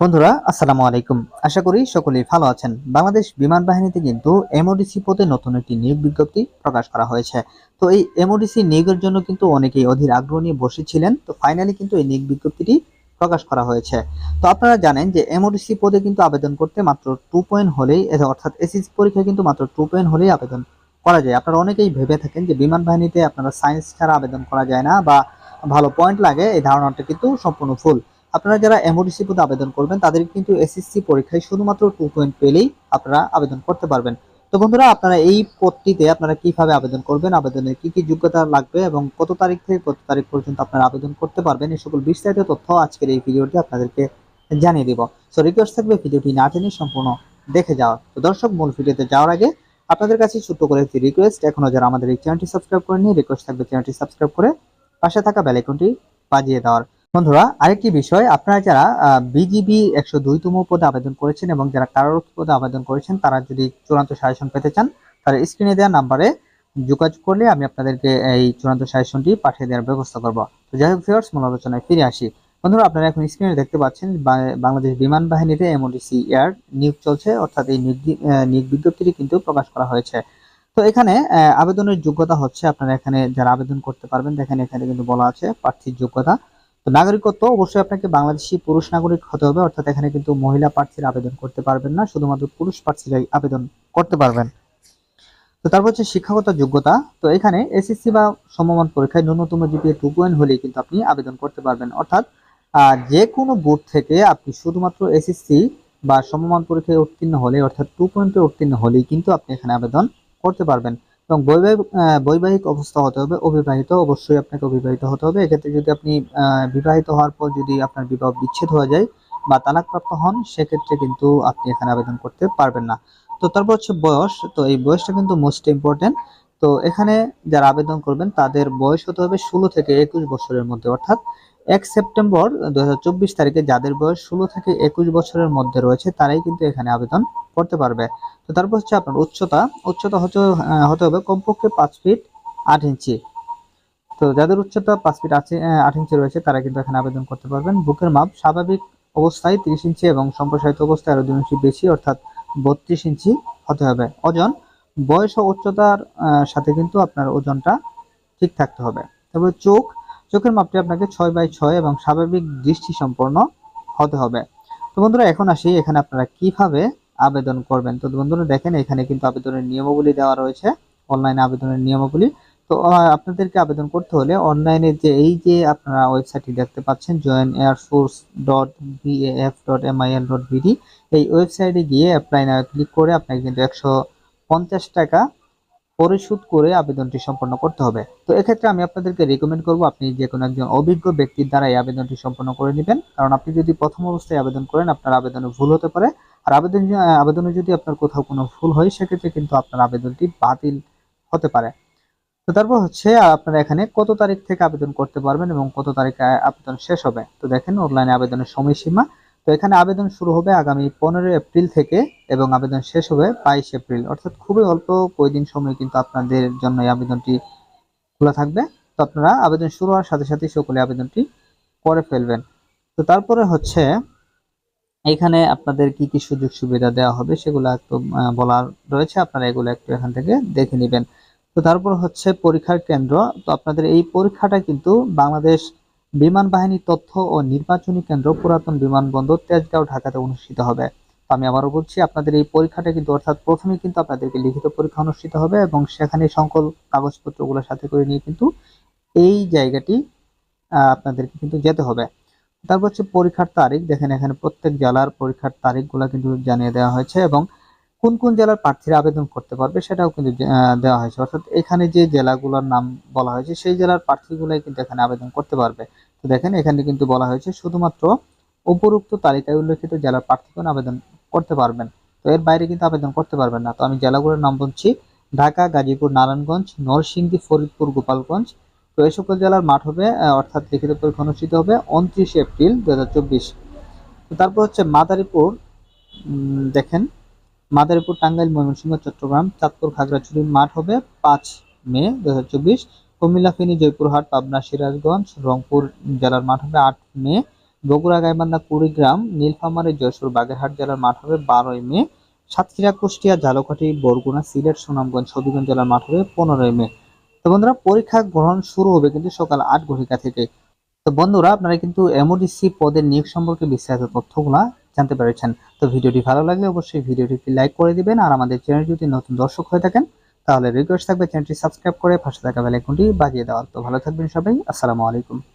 বন্ধুরা, আসসালামু আলাইকুম। আশা করি সকলেই ভালো আছেন। বাংলাদেশ বিমান বাহিনীতে কিন্তু এমওডিসি পদে নতুন একটি নিয়োগ বিজ্ঞপ্তি প্রকাশ করা হয়েছে। তো এই এমওডিসি নিয়োগের জন্য কিন্তু অনেকেই অধীর আগ্রহ নিয়ে বসেছিলেন। তো ফাইনালি কিন্তু এই নিয়োগ বিজ্ঞপ্তিটি প্রকাশ করা হয়েছে। তো আপনারা জানেন যে এমওডিসি পদে কিন্তু আবেদন করতে মাত্র টু পয়েন্ট হলেই অর্থাৎ এসএসসি পরীক্ষায় কিন্তু মাত্র টু পয়েন্ট হলেই আবেদন করা যায়। আপনারা অনেকেই ভেবে থাকেন যে বিমান বাহিনীতে আপনারা সায়েন্স ছাড়া আবেদন করা যায় না বা ভালো পয়েন্ট লাগে, এই ধারণাটা কিন্তু সম্পূর্ণ ভুল। আপনারা যারা এমওডিসি পদে আবেদন করবেন, তাদের কিন্তু এসএসসি পরীক্ষায় শুধুমাত্র টু পয়েন্ট পেলেই আপনারা আবেদন করতে পারবেন। তো বন্ধুরা, আপনারা এই পদটিতে আপনারা কীভাবে আবেদন করবেন, আবেদনের কি কি যোগ্যতা লাগবে এবং কত তারিখ থেকে কত তারিখ পর্যন্ত আপনারা আবেদন করতে পারবেন, এই সকল বিস্তারিত তথ্য আজকের এই ভিডিওটি আপনাদেরকে জানিয়ে দিব। সো রিকোয়েস্ট থাকবে ভিডিওটি না টেনে সম্পূর্ণ দেখে যাওয়ার তো দর্শক, মূল ভিডিওতে যাওয়ার আগে আপনাদের কাছে ছোট্ট করে একটি রিকোয়েস্ট এখনও যারা আমাদের এই চ্যানেলটি সাবস্ক্রাইব করেনি রিকোয়েস্ট থাকবে চ্যানেলটি সাবস্ক্রাইব করে পাশে থাকা বেল আইকনটি বাজিয়ে দেওয়ার বন্ধুরা, আরেকটি বিষয়, আপনারা যারা বিজিবি একশো দুইতম পদে আবেদন করেছেন এবং যারা কারারক্ষী পদে আবেদন করেছেন, তারা যদি চূড়ান্ত সাজেশন পেতে চান, তাহলে স্ক্রিনে দেওয়া নাম্বারে যোগাযোগ করলে আমি আপনাদেরকে এই চূড়ান্ত সাজেশনটি পাঠিয়ে দেওয়ার ব্যবস্থা করব। তো যাই হোক ভিউয়ার্স মূল আলোচনায় ফিরে আসি। বন্ধুরা, আপনারা এখন স্ক্রিনে দেখতে পাচ্ছেন বাংলাদেশ বিমান বাহিনীতে এমওডিসি এয়ার নিয়োগ চলছে, অর্থাৎ এই নিয়োগ বিজ্ঞপ্তিটি কিন্তু প্রকাশ করা হয়েছে। তো এখানে আবেদনের যোগ্যতা হচ্ছে, আপনারা এখানে যারা আবেদন করতে পারবেন, দেখেন এখানে কিন্তু বলা আছে, প্রার্থীর যোগ্যতা। তো নাগরিকত্ব অবশ্যই আপনাকে বাংলাদেশি পুরুষ নাগরিক হতে হবে, অর্থাৎ এখানে কিন্তু মহিলা প্রার্থীরা আবেদন করতে পারবেন না, শুধুমাত্র পুরুষ প্রার্থীরাই আবেদন করতে পারবেন। তো তারপর হচ্ছে শিক্ষাগত যোগ্যতা, তো এখানে এসএসসি বা সমমান পরীক্ষায় ন্যূনতম জিপিএ টু পয়েন্ট হলেই কিন্তু আপনি আবেদন করতে পারবেন। অর্থাৎ যে কোনো বোর্ড থেকে আপনি শুধুমাত্র এসএসসি বা সমমান পরীক্ষায় উত্তীর্ণ হলে, অর্থাৎ টু পয়েন্টে উত্তীর্ণ হলেই কিন্তু আপনি এখানে আবেদন করতে পারবেন। এবং বৈবাহিক বৈবাহিক অবস্থা হতে হবে, অবিবাহিত অবশ্যই আপনাকে অবিবাহিত হতে হবে। এক্ষেত্রে যদি আপনি বিবাহিত হওয়ার পর যদি আপনার বিবাহ বিচ্ছেদ হয়ে যায় বা তালাকপ্রাপ্ত হন, সেক্ষেত্রে কিন্তু আপনি এখানে আবেদন করতে পারবেন না। তো তারপর হচ্ছে বয়স। তো এই বয়সটা কিন্তু মোস্ট ইম্পর্টেন্ট তো এখানে যারা আবেদন করবেন তাদের বয়স হতে হবে ষোলো থেকে একুশ বছরের মধ্যে। অর্থাৎ এক সেপ্টেম্বর দু হাজার চব্বিশ তারিখে যাদের বয়স ষোলো থেকে একুশ বছরের মধ্যে রয়েছে তারাই কিন্তু এখানে আবেদন করতে পারবে। তো তারপর হচ্ছে আপনার উচ্চতা। উচ্চতা হচ্ছে হতে হবে কমপক্ষে পাঁচ ফিট আট ইঞ্চি। তো যাদের উচ্চতা পাঁচ ফিট আহ, আট ইঞ্চি রয়েছে তারা কিন্তু এখানে আবেদন করতে পারবেন। বুকের মাপ স্বাভাবিক অবস্থায় তিরিশ ইঞ্চি এবং সম্প্রসারিত অবস্থায় আরও দুই ইঞ্চি বেশি অর্থাৎ বত্রিশ ইঞ্চি হতে হবে। ওজন বয়স ও উচ্চতার সাথে কিন্তু আপনার ওজনটা ঠিক থাকতে হবে। তারপরে চোখ, চোখের মাপটি আপনাকে ছয় বাই ছয় এবং স্বাভাবিক দৃষ্টি সম্পন্ন হতে হবে। তো বন্ধুরা, এখন আসি, এখানে আপনারা কীভাবে আবেদন করবেন? তো বন্ধুরা, দেখেন, এখানে কিন্তু আবেদনের নিয়মাবলী দেওয়া রয়েছে, অনলাইনে আবেদনের নিয়মাবলী। তো আপনাদেরকে আবেদন করতে হলে অনলাইনে যে, এই যে আপনারা ওয়েবসাইটটি দেখতে পাচ্ছেন join air force dot BAF dot MIL dot BD এই ওয়েবসাইটে গিয়ে অ্যাপ্লাই ক্লিক করে আপনাকে কিন্তু একশো পঞ্চাশ টাকা পরিশোধ করে আবেদনটি সম্পন্ন করতে হবে। তো এক্ষেত্রে আমি আপনাদেরকে রেকমেন্ড করব আপনি যে কোনো একজন অভিজ্ঞ ব্যক্তির দ্বারা এই আবেদনটি সম্পন্ন করে নেবেন। কারণ আপনি যদি প্রথম অবস্থায় আবেদন করেন, আপনার আবেদনে ভুল হতে পারে। আর আবেদন আবেদনে যদি আপনার কোথাও কোনো ভুল হয়, সেক্ষেত্রে কিন্তু আপনার আবেদনটি বাতিল হতে পারে। তো তারপর হচ্ছে আপনারা এখানে কত তারিখ থেকে আবেদন করতে পারবেন এবং কত তারিখে আবেদন শেষ হবে? তো দেখেন অনলাইনে আবেদনের সময়সীমা তো এখানে আবেদন শুরু হবে আগামী পনেরোই এপ্রিল থেকে এবং আবেদন শেষ হবে বাইশ এপ্রিল। অর্থাৎ খুবই অল্প কয়েকদিন সময় কিন্তু আপনাদের জন্য এই আবেদনটি খোলা থাকবে। তো আপনারা আবেদন শুরু হওয়ার সাথে সাথে সকলে আবেদনটি করে ফেলবেন। তো তারপরে হচ্ছে, এখানে আপনাদের কি কি সুযোগ সুবিধা দেওয়া হবে সেগুলো একটু বলার রয়েছে। আপনারা এগুলো একটু এখান থেকে দেখে নেবেন। তো তারপর হচ্ছে পরীক্ষার কেন্দ্র। তো আপনাদের এই পরীক্ষাটা কিন্তু বাংলাদেশ বিমান বাহিনী তথ্য ও নির্বাচনী কেন্দ্র পুরাতন বিমানবন্দর তেজগাঁও, ঢাকাতে অনুষ্ঠিত হবে। আমি আবারও বলছি, আপনাদের এই পরীক্ষাটা কিন্তু অর্থাৎ প্রথমে কিন্তু আপনাদেরকে লিখিত পরীক্ষা অনুষ্ঠিত হবে এবং সেখানে সকল কাগজপত্রগুলো সাথে করে নিয়ে কিন্তু এই জায়গাটি আপনাদেরকে কিন্তু যেতে হবে। তারপর হচ্ছে পরীক্ষার তারিখ। দেখেন এখানে প্রত্যেক জেলার পরীক্ষার তারিখগুলো কিন্তু জানিয়ে দেওয়া হয়েছে এবং কোন কোন জেলার প্রার্থীরা আবেদন করতে পারবে সেটাও কিন্তু দেওয়া হয়েছে। অর্থাৎ এখানে যে জেলাগুলোর নাম বলা হয়েছে সেই জেলার প্রার্থীগুলাই কিন্তু এখানে আবেদন করতে পারবে। তো দেখেন, এখানে কিন্তু বলা হয়েছে শুধুমাত্র উপরোক্ত তালিকায় উল্লেখিত জেলার প্রার্থীগণ আবেদন করতে পারবেন। তো এর বাইরে কিন্তু আবেদন করতে পারবেন না। তো আমি জেলাগুলোর নাম বলছি, ঢাকা, গাজীপুর, নারায়ণগঞ্জ, নরসিংদী, ফরিদপুর, গোপালগঞ্জ। তো এই সকল জেলার মাঠ হবে অর্থাৎ লিখিত পরীক্ষা অনুষ্ঠিত হবে উনত্রিশে এপ্রিল দু তারপর হচ্ছে মাদারীপুর দেখেন মাদারীপুর, টাঙ্গাইল, ময়মনসিংহ, চট্টগ্রাম, চাঁদপুর, খাগড়াছড়ি, মাঠ হবে পাঁচ মে দু কুমিল্লা ফেনী জয়পুরহাট, পাবনা, সিরাজগঞ্জ, রংপুর জেলার মাঠ হবে আট মে। বগুড়া, গাইবান্ধা, কুড়িগ্রাম, নীলফামারী, যশোর, বাগেরহাট জেলার মাঠ হবে বারোই মে। সাতক্ষীরা, কুষ্টিয়া ঝালকাঠি বরগুনা, সিলেট, সুনামগঞ্জ, হবিগঞ্জ জেলার মাঠ হবে পনেরোই মে। তো বন্ধুরা, পরীক্ষা গ্রহণ শুরু হবে কিন্তু সকাল আট ঘটিকা থেকে। তো বন্ধুরা, আপনারা কিন্তু এমওডিসি পদের নিয়োগ সম্পর্কে বিস্তারিত তথ্যগুলা জানতে পেরেছেন। তো ভিডিওটি ভালো লাগলে অবশ্যই ভিডিওটি লাইক করে দিবেন আর আমাদের চ্যানেল যদি নতুন দর্শক হয়ে থাকেন, তাহলে রিকোয়েস্ট থাকবে চ্যানেলটি সাবস্ক্রাইব করে পাশে থাকা বেল আইকনটি বাজিয়ে দেওয়ার। তো ভালো থাকবেন সবাই, আসসালামু আলাইকুম।